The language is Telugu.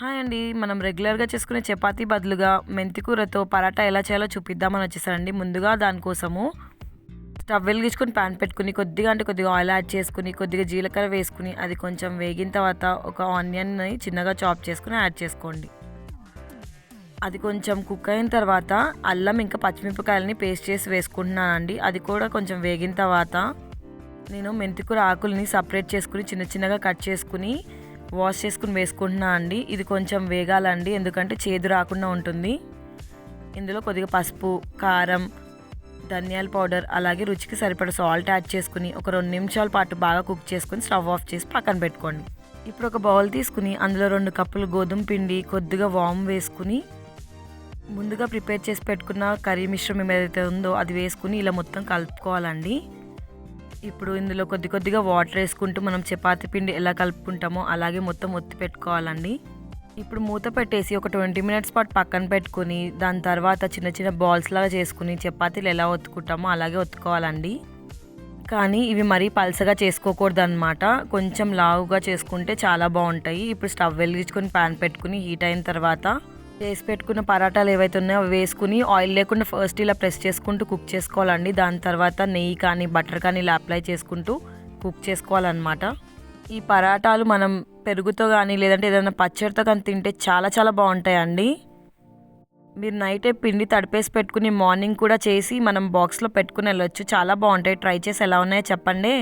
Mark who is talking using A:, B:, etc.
A: హాయ్ అండి. మనం రెగ్యులర్గా చేసుకునే చపాతీ బదులుగా మెంతికూరతో పరాటా ఎలా చేయాలో చూపిద్దామని వచ్చేసారండి ముందుగా దానికోసము స్టవ్ వెలిగించుకొని ప్యాన్ పెట్టుకుని కొద్దిగా అంటే కొద్దిగా ఆయిల్ యాడ్ చేసుకుని కొద్దిగా జీలకర్ర వేసుకుని అది కొంచెం వేగిన తర్వాత ఒక ఆనియన్ని చిన్నగా చాప్ చేసుకుని యాడ్ చేసుకోండి. అది కొంచెం కుక్ అయిన తర్వాత అల్లం ఇంకా పచ్చిమిరపకాయలని పేస్ట్ చేసి వేసుకుంటున్నానండి. అది కూడా కొంచెం వేగిన తర్వాత నేను మెంతికూర ఆకుల్ని సపరేట్ చేసుకుని చిన్న చిన్నగా కట్ చేసుకుని వాష్ చేసుకుని వేసుకుంటున్నా అండి. ఇది కొంచెం వేగాలండి ఎందుకంటే చేదు రాకుండా ఉంటుంది. ఇందులో కొద్దిగా పసుపు కారం ధనియాల పౌడర్ అలాగే రుచికి సరిపడ సాల్ట్ యాడ్ చేసుకుని ఒక రెండు నిమిషాల పాటు బాగా కుక్ చేసుకుని స్టవ్ ఆఫ్ చేసి పక్కన పెట్టుకోండి. ఇప్పుడు ఒక బౌల్ తీసుకుని అందులో రెండు కప్పులు గోధుమ పిండి కొద్దిగా వామ్ వేసుకుని ముందుగా ప్రిపేర్ చేసి పెట్టుకున్న కర్రీ మిశ్రమం ఏదైతే ఉందో అది వేసుకుని ఇలా మొత్తం కలుపుకోవాలండి. ఇప్పుడు ఇందులో కొద్ది కొద్దిగా వాటర్ వేసుకుంటూ మనం చపాతి పిండి ఎలా కలుపుకుంటామో అలాగే మొత్తం ఒత్తి పెట్టుకోవాలండి. ఇప్పుడు మూత పెట్టేసి ఒక ట్వంటీ మినిట్స్ పాటు పక్కన పెట్టుకుని దాని తర్వాత చిన్న చిన్న బాల్స్ లాగా చేసుకుని చపాతీలు ఎలా ఒత్తుకుంటామో అలాగే ఒత్తుకోవాలండి. కానీ ఇవి మరీ పలసగా చేసుకోకూడదు అనమాట కొంచెం లావుగా చేసుకుంటే చాలా బాగుంటాయి. ఇప్పుడు స్టవ్ వెలిగించుకొని ప్యాన్ పెట్టుకుని హీట్ అయిన తర్వాత చేసి పెట్టుకున్న పరాటాలు ఏవైతే ఉన్నాయో అవి వేసుకుని ఆయిల్ లేకుండా ఫస్ట్ ఇలా ప్రెస్ చేసుకుంటూ కుక్ చేసుకోవాలండి. దాని తర్వాత నెయ్యి కానీ బటర్ కానీ ఇలా అప్లై చేసుకుంటూ కుక్ చేసుకోవాలన్నమాట. ఈ పరాటాలు మనం పెరుగుతో కానీ లేదంటే ఏదైనా పచ్చడితో కానీ తింటే చాలా చాలా బాగుంటాయండి. మీరు నైటే పిండి తడిపేసి పెట్టుకుని మార్నింగ్ కూడా చేసి మనం బాక్స్లో పెట్టుకుని వెళ్ళొచ్చు. చాలా బాగుంటాయి. ట్రై చేసి ఎలా ఉన్నాయో చెప్పండి.